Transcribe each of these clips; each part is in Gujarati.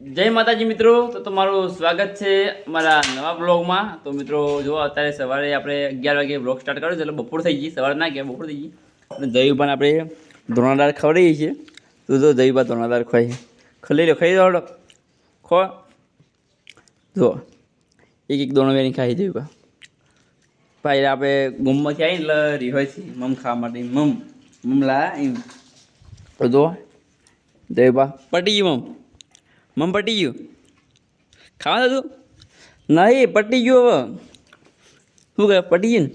જય માતાજી મિત્રો, તો તમારું સ્વાગત છે અમારા નવા બ્લોગમાં. તો મિત્રો, જો અત્યારે સવારે આપણે અગિયાર વાગે બ્લોગ સ્ટાર્ટ કર્યો છે, એટલે બપોર થઈ ગઈ, સવારે ના ગયા, બપોર થઈ ગઈ. અને પણ આપણે ધોણાદાર ખવડાવીએ છીએ. તો જો પણ ધોણાદાર ખવાય ખલી લો ખાઈ દો ખો. જો, એક એક દોણો વેની ખાઈ બા. ભાઈ આપણે ગુમમાંથી આવીને, એટલે રિહોય છે. મમ ખાવા માટે, મમ. મમલા, એમ. તો જો બા. પટી ગયું મમ. મમ પટી ગયું ખાવા તું. નહીં પટી ગયું હવે. શું કહે પટી ગયું ને?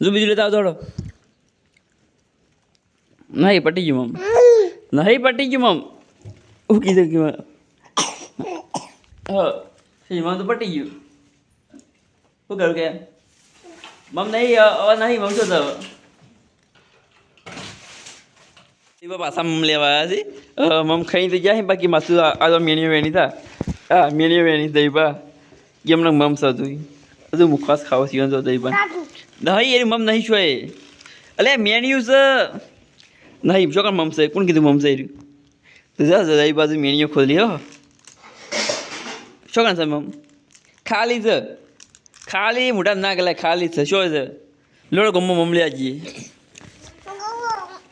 જો બીજું લેતા આવતો નહીં પટી ગયું મમ. નહીં પટી ગયું મમ. હું કીધું કે મમ તો પટી ગયું. શું કરું કે? મમ નહીં નહીં મમ શું થયું? એવા પાછા મમ લેવા આવ્યા છે મમ ખાઈ તો ગયા બાકી માસુ આ તો મેણીઓ વેણી થા હા મેણીઓ વેણી દઈ બા કેમ ને મમ સતું હજુ મુખવાસ ખાવો સીવન તો દઈ પણ નહીં એની મમ નહીં છો એ અલે મેણિયું છે નહીં કામ મમ છે કોણ કીધું મમ છે તો જા જા દઈ બાજુ મેણીઓ ખોલી હો શું છે મમ ખાલી છે ખાલી મોટા ના ગયેલા ખાલી છે શું છે લોડો ગમો મમલી આજીએ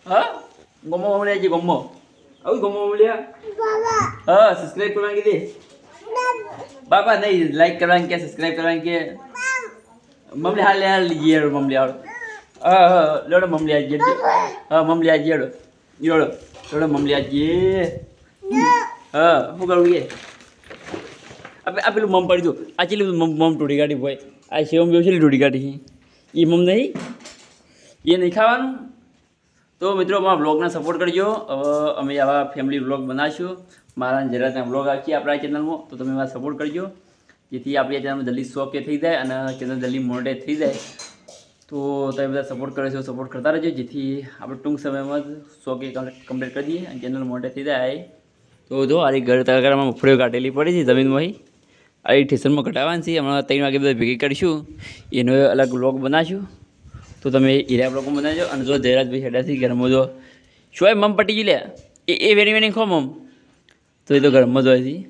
હા મમલી આજી ગમો આવું ગમો મમલિયા હા સબસ્ક્રાઇબ કરવાની બાપા નહીં લાઈક કરવાની કે સબસ્ક્રાઇબ કરવાની કે મમલી હાલ હાલ લીજીએ હેડો મમલી હાલ હા હા લોડો મમલી આજી હા મમલી આજી હેડો યોડો લોડો મમલી આજી હા શું કરવું કે આ પેલું મમ પડી દઉં આ ચેલી મમ તોડી કાઢી ભાઈ આ શેવમ બેવ છેલ્લી તોડી કાઢી એ મમ નહીં એ નહીં ખાવાનું તો મિત્રો, અમારા બ્લોગને સપોર્ટ કરજો. હવે અમે આવા ફેમિલી બ્લોગ બનાવીશું. મારા જરાતના બ્લોગ આપીએ આપણા ચેનલમાં તો તમે એમાં સપોર્ટ કરજો. જેથી આપણી ચેનલમાં જલ્દી સો કે થઈ જાય અને ચેનલ જલ્દી મોનેટાઈઝ થઈ જાય. તો તમે બધા સપોર્ટ કરે છો સપોર્ટ કરતા રહેજો. જેથી આપણે ટૂંક સમયમાં જ સો કે કમ્પ્લીટ કરી દઈએ અને ચેનલ મોનેટાઈઝ થઈ જાય. તો જો આ ઘર તગારામાં મફળીઓ કાઢેલી પડી છે જમીનમાંથી આ સ્ટેશનમાં કટાવવાની છે હમણાં ત્રણ વાગે બધા ભેગી કરીશું. એનો અલગ બ્લોગ બનાવીશું. તો તમે હીરા બ્લોગ બનાવજો અને જો જયરાજભાઈ હેડાથી ઘરમાં જો શું મમ પટી ગઈ લે? એ એ વેણી વેણી ખો મમ. તો એ તો ઘરમાં જ હોય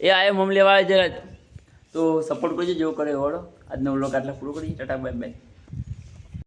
એ આયો મમ લેવા આવે જરા તો સપોર્ટ કરજો જેવો કરે એવો આજનો બ્લોક આટલા પૂરો કરીએ. Ta-ta, bye bye.